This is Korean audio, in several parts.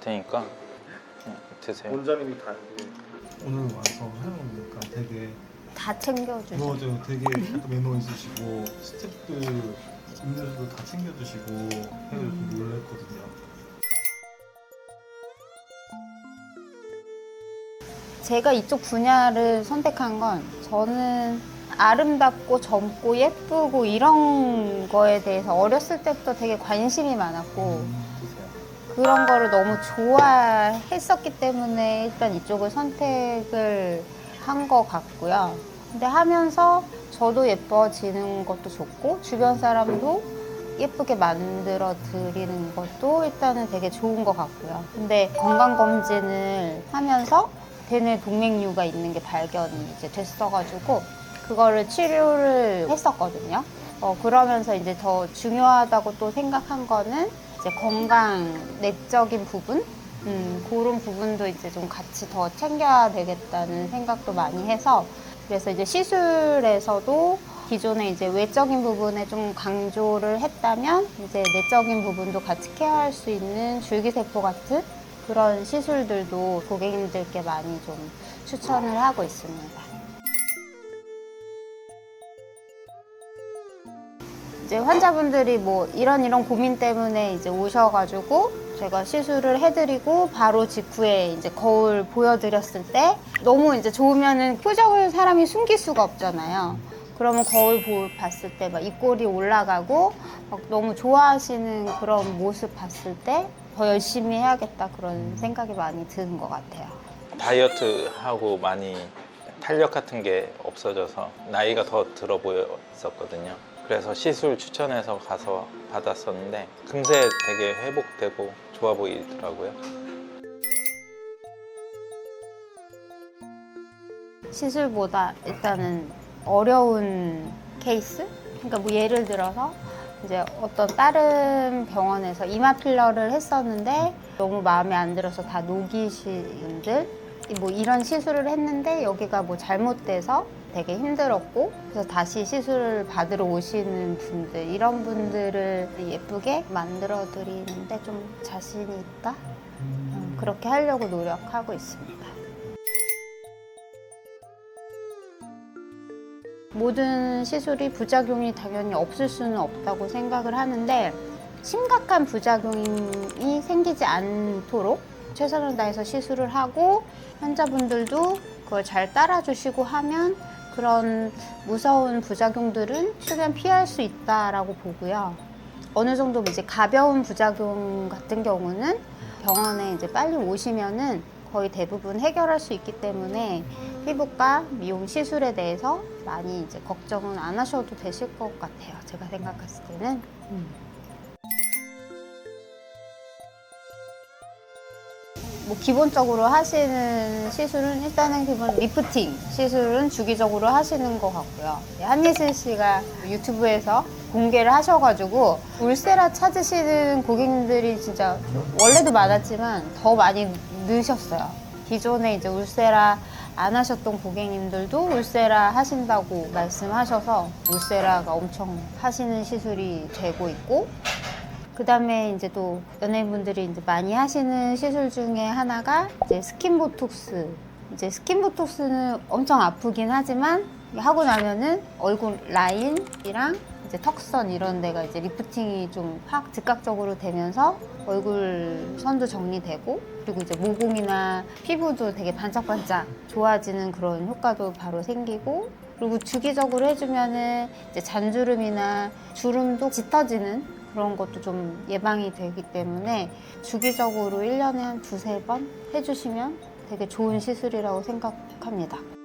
테니까 네, 드세요. 원장님이 다 이게 오늘 와서 해보니까 되게 다 챙겨주죠. 맞아요. 되게 매너 있으시고 스태프들 분들도 다 챙겨주시고 해서 좀 놀랐거든요. 제가 이쪽 분야를 선택한 건 저는 아름답고 젊고 예쁘고 이런 거에 대해서 어렸을 때부터 되게 관심이 많았고 드세요. 그런 거를 너무 좋아했었기 때문에 일단 이쪽을 선택을 한 것 같고요. 근데 하면서 저도 예뻐지는 것도 좋고 주변 사람도 예쁘게 만들어 드리는 것도 일단은 되게 좋은 것 같고요. 근데 건강 검진을 하면서 대뇌 동맥류가 있는 게 발견이 이제 됐어가지고 그거를 치료를 했었거든요. 어, 그러면서 이제 더 중요하다고 또 생각한 거는 이제 건강 내적인 부분 음, 그런 부분도 이제 좀 같이 더 챙겨야 되겠다는 생각도 많이 해서 그래서 이제 시술에서도 기존에 이제 외적인 부분에 좀 강조를 했다면 이제 내적인 부분도 같이 케어할 수 있는 줄기세포 같은 그런 시술들도 고객님들께 많이 좀 추천을 하고 있습니다. 이제 환자분들이 뭐 이런 이런 고민 때문에 이제 오셔가지고 제가 시술을 해드리고 바로 직후에 이제 거울 보여드렸을 때 너무 이제 좋으면은 표정을 사람이 숨길 수가 없잖아요. 그러면 거울 보, 봤을 때 막 입꼬리 올라가고 막 너무 좋아하시는 그런 모습 봤을 때 더 열심히 해야겠다 그런 생각이 많이 드는 것 같아요. 다이어트 하고 많이 탄력 같은 게 없어져서 나이가 더 들어 보였었거든요. 그래서 시술 추천해서 가서 받았었는데 금세 되게 회복되고 좋아 보이더라고요. 시술보다 일단은 어려운 케이스? 그러니까 뭐 예를 들어서 이제 어떤 다른 병원에서 이마 필러를 했었는데 너무 마음에 안 들어서 다 녹이신 분들 뭐 이런 시술을 했는데 여기가 뭐 잘못돼서 되게 힘들었고 그래서 다시 시술을 받으러 오시는 분들 이런 분들을 예쁘게 만들어 드리는데 좀 자신이 있다 음, 그렇게 하려고 노력하고 있습니다. 모든 시술이 부작용이 당연히 없을 수는 없다고 생각을 하는데 심각한 부작용이 생기지 않도록 최선을 다해서 시술을 하고 환자분들도 그걸 잘 따라주시고 하면 그런 무서운 부작용들은 최대한 피할 수 있다라고 보고요. 어느 정도 이제 가벼운 부작용 같은 경우는 병원에 이제 빨리 오시면은 거의 대부분 해결할 수 있기 때문에 피부과 미용 시술에 대해서 많이 이제 걱정은 안 하셔도 되실 것 같아요. 제가 생각했을 때는. 음. 뭐 기본적으로 하시는 시술은 일단은 기본 리프팅 시술은 주기적으로 하시는 것 같고요. 한예슬 씨가 유튜브에서 공개를 하셔가지고 울세라 찾으시는 고객님들이 진짜 원래도 많았지만 더 많이 느셨어요. 기존에 이제 울세라 안 하셨던 고객님들도 울세라 하신다고 말씀하셔서 울세라가 엄청 하시는 시술이 되고 있고 그 다음에 이제 또 연예인분들이 이제 많이 하시는 시술 중에 하나가 이제 스킨 보톡스. 이제 스킨 보톡스는 엄청 아프긴 하지만 하고 나면은 얼굴 라인이랑 이제 턱선 이런 데가 이제 리프팅이 좀 확 즉각적으로 되면서 얼굴 선도 정리되고 그리고 이제 모공이나 피부도 되게 반짝반짝 좋아지는 그런 효과도 바로 생기고 그리고 주기적으로 해주면은 이제 잔주름이나 주름도 짙어지는 그런 것도 좀 예방이 되기 때문에 주기적으로 1년에 한 두세 번 해주시면 되게 좋은 시술이라고 생각합니다.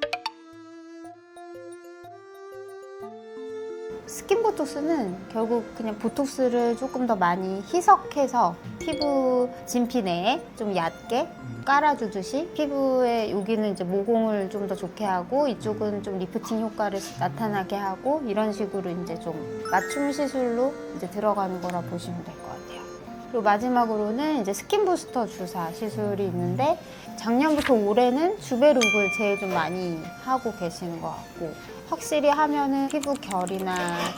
스킨 보톡스는 결국 그냥 보톡스를 조금 더 많이 희석해서 피부 진피 내에 좀 얕게 깔아주듯이 피부에 여기는 이제 모공을 좀 더 좋게 하고 이쪽은 좀 리프팅 효과를 나타나게 하고 이런 식으로 이제 좀 맞춤 시술로 이제 들어가는 거라 보시면 같아요. 그리고 마지막으로는 이제 스킨 부스터 주사 시술이 있는데 작년부터 올해는 주베룩을 제일 좀 많이 하고 계시는 것 같고 확실히 하면은 피부 결이나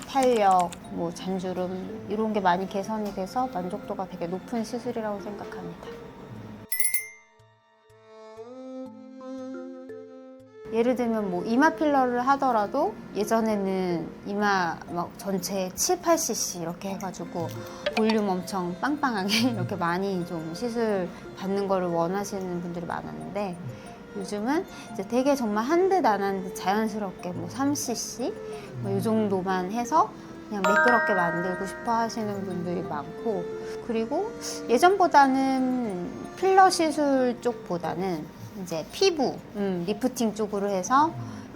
탄력, 뭐 잔주름 이런 게 많이 개선이 돼서 만족도가 되게 높은 시술이라고 생각합니다. 예를 들면 뭐 이마 필러를 하더라도 예전에는 이마 막 전체 7, 8cc 이렇게 해가지고 볼륨 엄청 빵빵하게 이렇게 많이 좀 시술 받는 거를 원하시는 분들이 많았는데 요즘은 이제 되게 정말 한한듯 자연스럽게 뭐 3cc 뭐이 정도만 해서 그냥 매끄럽게 만들고 싶어 하시는 분들이 많고 그리고 예전보다는 필러 시술 쪽보다는 이제 피부, 음, 리프팅 쪽으로 해서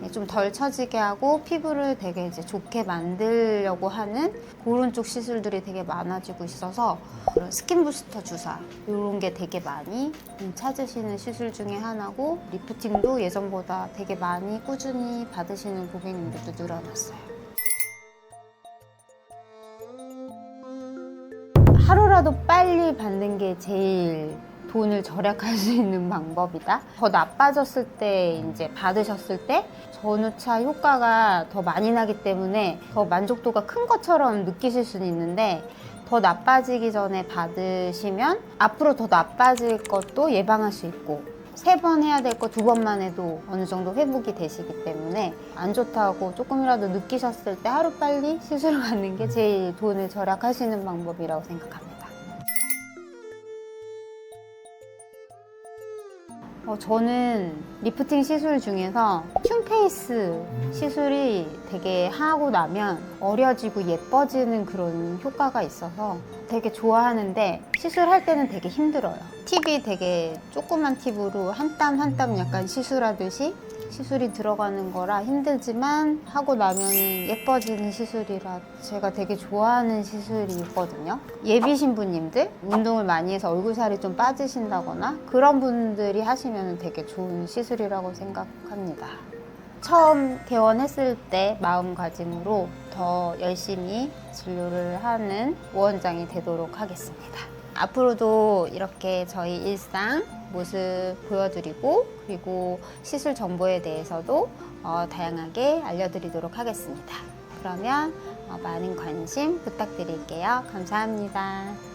좀 덜 처지게 하고 피부를 되게 이제 좋게 만들려고 하는 그런 쪽 시술들이 되게 많아지고 있어서 그런 스킨 부스터 주사 이런 게 되게 많이 음, 찾으시는 시술 중에 하나고 리프팅도 예전보다 되게 많이 꾸준히 받으시는 고객님들도 늘어났어요. 하루라도 빨리 받는 게 제일 돈을 절약할 수 있는 방법이다. 더 나빠졌을 때 이제 받으셨을 때 전후차 효과가 더 많이 나기 때문에 더 만족도가 큰 것처럼 느끼실 수는 있는데 더 나빠지기 전에 받으시면 앞으로 더 나빠질 것도 예방할 수 있고 세 번 해야 될 거 두 번만 해도 어느 정도 회복이 되시기 때문에 안 좋다고 조금이라도 느끼셨을 때 하루 빨리 시술을 받는 게 제일 돈을 절약하시는 방법이라고 생각합니다. 어, 저는 리프팅 시술 중에서 튠페이스 시술이 되게 하고 나면 어려지고 예뻐지는 그런 효과가 있어서 되게 좋아하는데 시술할 때는 되게 힘들어요. 팁이 되게 조그만 팁으로 한 땀 한 땀 약간 시술하듯이 시술이 들어가는 거라 힘들지만 하고 나면 예뻐지는 시술이라 제가 되게 좋아하는 시술이 있거든요. 예비 신부님들 운동을 많이 해서 얼굴살이 좀 빠지신다거나 그런 분들이 하시면 되게 좋은 시술이라고 생각합니다. 처음 개원했을 때 마음가짐으로 더 열심히 진료를 하는 원장이 되도록 하겠습니다. 앞으로도 이렇게 저희 일상 모습 보여드리고 그리고 시술 정보에 대해서도 어, 다양하게 알려드리도록 하겠습니다. 그러면 어, 많은 관심 부탁드릴게요. 감사합니다.